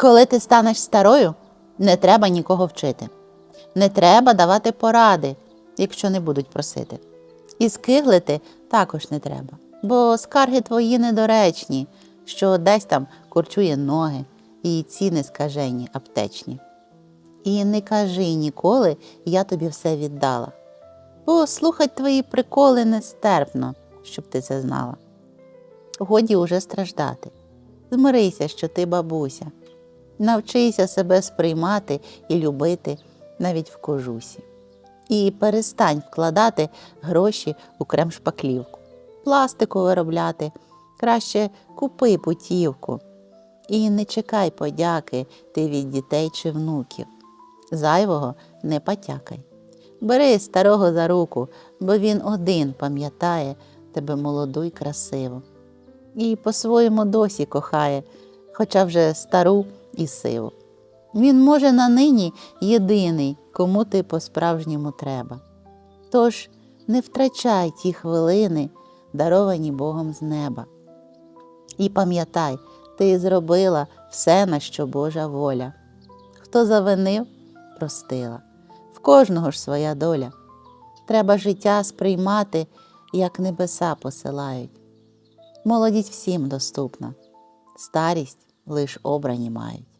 Коли ти станеш старою, не треба нікого вчити. Не треба давати поради, якщо не будуть просити. І скиглити також не треба, бо скарги твої недоречні, що десь там курчує ноги і ціни скажені аптечні. І не кажи ніколи, я тобі все віддала. Бо слухать твої приколи нестерпно, щоб ти це знала. Годі уже страждати. Змирися, що ти бабуся. Навчися себе сприймати і любити навіть в кожусі. І перестань вкладати гроші у крем-шпаклівку, пластику виробляти, краще купи путівку. І не чекай подяки ти від дітей чи внуків. Зайвого не потякай. Бери старого за руку, бо він один пам'ятає тебе молоду й красиву. І по-своєму досі кохає, хоча вже стару і сиву. Він може на нині єдиний, кому ти по-справжньому треба. Тож не втрачай ті хвилини, даровані Богом з неба. І пам'ятай, ти зробила все, на що Божа воля. Хто завинив, простила. В кожного ж своя доля. Треба життя сприймати, як небеса посилають. Молодість всім доступна, старість лиш обрані мають.